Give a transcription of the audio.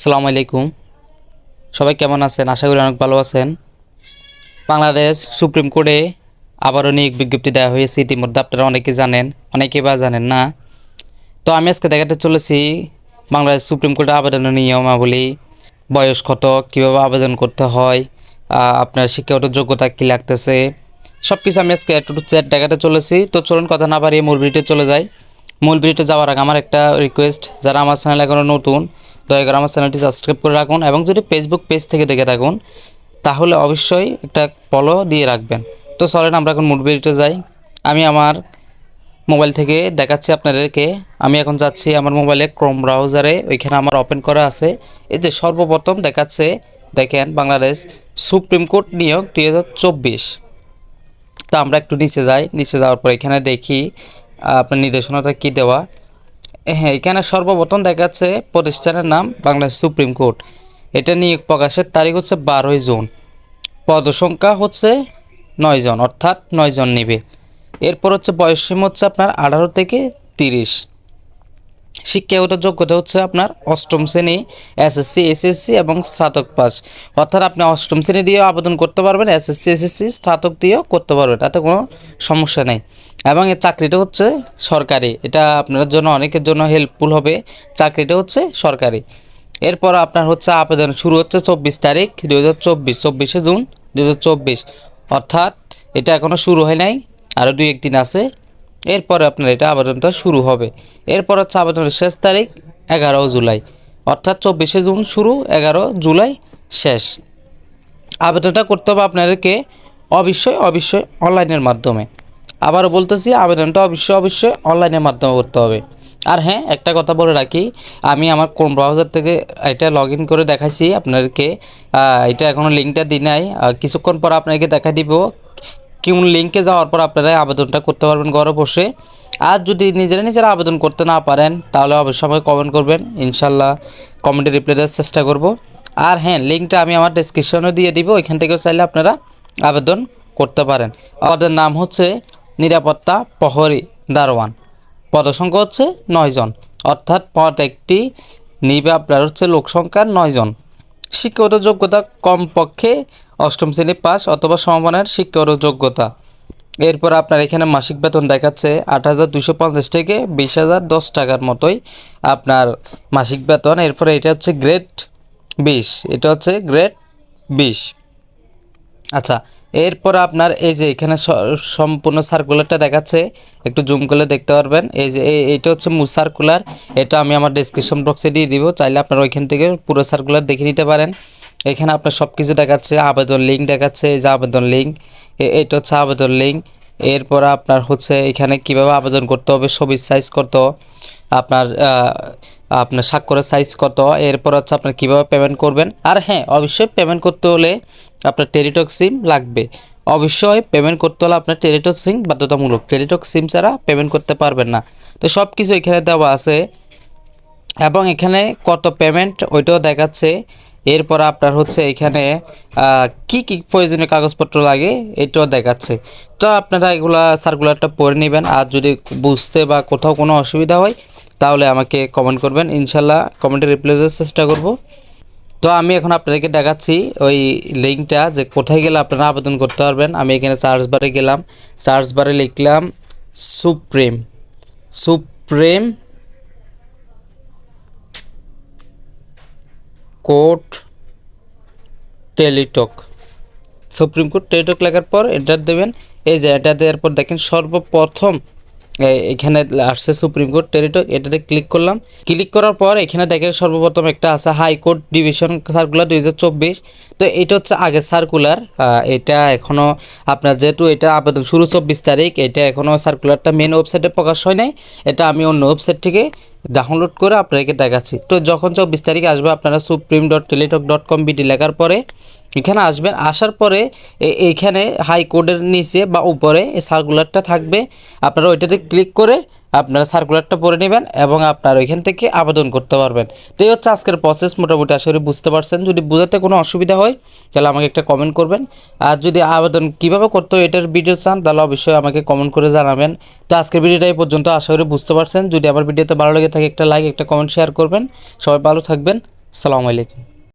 আসসালামু আলাইকুম। সবাই কেমন আছেন? আশা করি অনেক ভালো আছেন। বাংলাদেশ সুপ্রিম কোর্টে আবারও নিয়োগ বিজ্ঞপ্তি দেওয়া হয়েছে। ইতিমধ্যে আপনারা অনেকে জানেন, অনেকে বা জানেন না। তো আমি আজকে দেখাতে চলেছি বাংলাদেশ সুপ্রিম কোর্টে আবেদনের নিয়মাবলী, বয়স কত, কীভাবে আবেদন করতে হয় আপনার শিক্ষাগত যোগ্যতা কী লাগতেছে সব কিছু আমি আজকে একটু চ্যাট দেখাতে চলেছি। তো চলুন কথা না বাড়িয়ে মূল ভিডিওতে চলে যাই। মূল ভিডিওতে যাওয়ার আগে আমার একটা রিকোয়েস্ট যারা আমার চ্যানেল এখনও নতুন দয়া করে আমার চ্যানেলটি সাবস্ক্রাইব করে রাখুন এবং যদি ফেসবুক পেজ থেকে দেখে থাকুন, তাহলে অবশ্যই একটা ফলো দিয়ে রাখবেন। তো চলেন আমরা এখন মূল ভিডিওতে যাই। আমি আমার মোবাইল থেকে দেখাচ্ছি আপনাদেরকে। আমি এখন যাচ্ছি আমার মোবাইলে ক্রোম ব্রাউজারে ওইখানে আমার ওপেন করা আছে। এই যে সর্বপ্রথম দেখাচ্ছে, দেখেন বাংলাদেশ সুপ্রিম কোর্ট নিয়োগ দুই হাজার চব্বিশ। তো আমরা একটু নিচে যাই। নিচে যাওয়ার পর এখানে দেখি, আপনার নির্দেশনাটা কী দেওয়া? হ্যাঁ এখানে সর্বপ্রথম দেখাচ্ছে প্রতিষ্ঠানের নাম বাংলাদেশ সুপ্রিম কোর্ট। এটা নিয়োগ প্রকাশের তারিখ হচ্ছে বারোই জুন। পদসংখ্যা হচ্ছে নয় জন, অর্থাৎ নয় জন নিবে। এরপর হচ্ছে বয়সসীমা হচ্ছে আপনার আঠারো থেকে তিরিশ। শিক্ষাগত যোগ্যতা হচ্ছে আপনার অষ্টম শ্রেণি, এসএসসি এসএসসি এবং স্নাতক পাস। অর্থাৎ আপনি অষ্টম শ্রেণি দিয়েও আবেদন করতে পারবেন, এসএসসি এসএসসি, স্নাতক দিয়েও করতে পারবেন, তাতে কোনো সমস্যা নেই। এবং এই চাকরিটা হচ্ছে সরকারি। এটা আপনার জন্য, অনেকের জন্য হেল্পফুল হবে। চাকরিটা হচ্ছে সরকারি। এরপর আপনার হচ্ছে আবেদন শুরু হচ্ছে চব্বিশ তারিখ দু হাজার চব্বিশ, চব্বিশে জুন দু হাজার চব্বিশ। অর্থাৎ এটা এখনও শুরু হয় নাই আরও দুই একদিন আছে। এরপরে আপনার এটা আবেদনটা শুরু হবে। এরপর হচ্ছে আবেদনের শেষ তারিখ এগারো জুলাই। অর্থাৎ চব্বিশে জুন শুরু, এগারো জুলাই শেষ। আবেদনটা করতে হবে আপনাদেরকে অবশ্যই অবশ্যই অনলাইনের মাধ্যমে। আবারও বলতেছি, আবেদনটা অবশ্যই অবশ্যই অনলাইনের মাধ্যমে করতে হবে। আর হ্যাঁ একটা কথা বলে রাখি, আমি আমার কোন ব্রাউজার থেকে এটা লগ ইন করে দেখাইছি আপনাদেরকে। এটা এখনও লিঙ্কটা দিই নাই। কিছুক্ষণ পর আপনাকে দেখা দিব, কোন লিঙ্কে যাওয়ার পর আপনারা আবেদনটা করতে পারবেন ঘরে বসে। আর যদি নিজেরা নিজেরা আবেদন করতে না পারেন, তাহলে অবশ্যই আমাকে কমেন্ট করবেন। ইনশাল্লাহ কমেন্টে রিপ্লাই দেওয়ার চেষ্টা করব। আর হ্যাঁ লিঙ্কটা আমি আমার ডিসক্রিপশনে দিয়ে দিব, ওইখান থেকেও চাইলে আপনারা আবেদন করতে পারেন। আমাদের নাম হচ্ছে নিরাপত্তা প্রহরী দারোয়ান। পদসংখ্যা হচ্ছে নয়জন অর্থাৎ পদ একটি, নিবে আপনার হচ্ছে লোক সংখ্যা নয়জন শিক্ষাগত যোগ্যতা কমপক্ষে অষ্টম শ্রেণি পাস অথবা সমমানের শিক্ষাগত যোগ্যতা। এরপর আপনার এখানে মাসিক বেতন দেখাচ্ছে আট হাজার দুশো পঞ্চাশ থেকে বিশ হাজার দশ টাকার মতোই আপনার মাসিক বেতন। এরপরে এটা হচ্ছে গ্রেড বিশ, এটা হচ্ছে গ্রেড বিশ। আচ্ছা এরপর আপনার এই যে এখানে সম্পূর্ণ সার্কুলারটা দেখাচ্ছে, একটু জুম করলে দেখতে পারবেন। এই যে এইটা হচ্ছে মু সার্কুলার এটা আমি আমার ডেসক্রিপশন বক্সে দিয়ে দিব, চাইলে আপনারা ওইখান থেকে পুরো সার্কুলার দেখে নিতে পারেন। এখানে আপনার সব কিছু দেখাচ্ছে, আবেদন লিঙ্ক দেখাচ্ছে, এই যে আবেদন লিঙ্ক এটা হচ্ছে আবেদন লিঙ্ক এরপর আপনার হচ্ছে এখানে কীভাবে আবেদন করতে হবে, ছবির সাইজ কত, আপনার আপনার স্বাক্ষরের সাইজ কত, এরপর হচ্ছে আপনার কীভাবে পেমেন্ট করবেন। আর হ্যাঁ অবশ্যই পেমেন্ট করতে হলে আপনার টেলিটক সিম লাগবে। অবশ্যই পেমেন্ট করতে হলে আপনার টেলিটক সিম বাধ্যতামূলক। টেলিটক সিম ছাড়া পেমেন্ট করতে পারবেন না। তো সব কিছু এখানে দেওয়া আছে। এবং এখানে কত পেমেন্ট ওইটাও দেখাচ্ছে। এরপর আপনার হচ্ছে এখানে কি কি প্রয়োজনীয় কাগজপত্র লাগে এটাও দেখাচ্ছে। তো আপনারা এগুলা সার্কুলারটা পড়ে নেবেন। আর যদি বুঝতে বা কোথাও কোনো অসুবিধা হয়, তাহলে আমাকে কমেন্ট করবেন। ইনশাল্লাহ কমেন্টে রিপ্লাই দেওয়ার চেষ্টা করব। তো আমি এখন আপনাদেরকে দেখাচ্ছি ওই লিঙ্কটা যে কোথায় গেলে আপনারা আবেদন করতে পারবেন। আমি এখানে সার্চ বারে গেলাম। সার্চ বারে লিখলাম supreme supreme court Teletalk supreme court Teletalk লেখার পর এন্টার দেবেন। এই যে এটা দেওয়ার পর দেখেন সর্বপ্রথম এখানে আসছে সুপ্রিম কোর্ট টেলিটক এটাতে ক্লিক করলাম। ক্লিক করার পর এখানে দেখেন সর্বপ্রথম একটা আছে হাইকোর্ট ডিভিশন সার্কুলার দুই হাজার চব্বিশ। তো এটা হচ্ছে আগের সার্কুলার এটা এখনও আপনার যেহেতু এটা আবেদন শুরু চব্বিশ তারিখ, এটা এখনও সার্কুলারটা মেন ওয়েবসাইটে প্রকাশ হয় নাই। এটা আমি অন্য ওয়েবসাইট থেকে ডাউনলোড করে আপনাদেরকে দেখাচ্ছি। তো যখন চব্বিশ তারিখ আসবে আপনারা supreme dot Teletalk dot com BD লেখার পরে এখানে আসবেন, আসার পরে এইখানে হাইকোর্টের নিচে বা উপরে সার্কুলারটা থাকবে। আপনারা ওইটাতে ক্লিক করে আপনারা সার্কুলারটা পড়ে নেবেন এবং আপনার ওইখান থেকে আবেদন করতে পারবেন। তো এই হচ্ছে আজকের প্রসেস মোটামুটি আশা করি বুঝতে পারছেন। যদি বোঝাতে কোনো অসুবিধা হয়, তাহলে আমাকে একটা কমেন্ট করবেন। আর যদি আবেদন কীভাবে করতে হয় এটার ভিডিও চান, তাহলে অবশ্যই আমাকে কমেন্ট করে জানাবেন। তো আজকের ভিডিওটা এই পর্যন্ত, আশা করি বুঝতে পারছেন। যদি আমার ভিডিওতে ভালো লেগে থাকে, একটা লাইক একটা কমেন্ট শেয়ার করবেন। সবাই ভালো থাকবেন। আসসালামু আলাইকুম।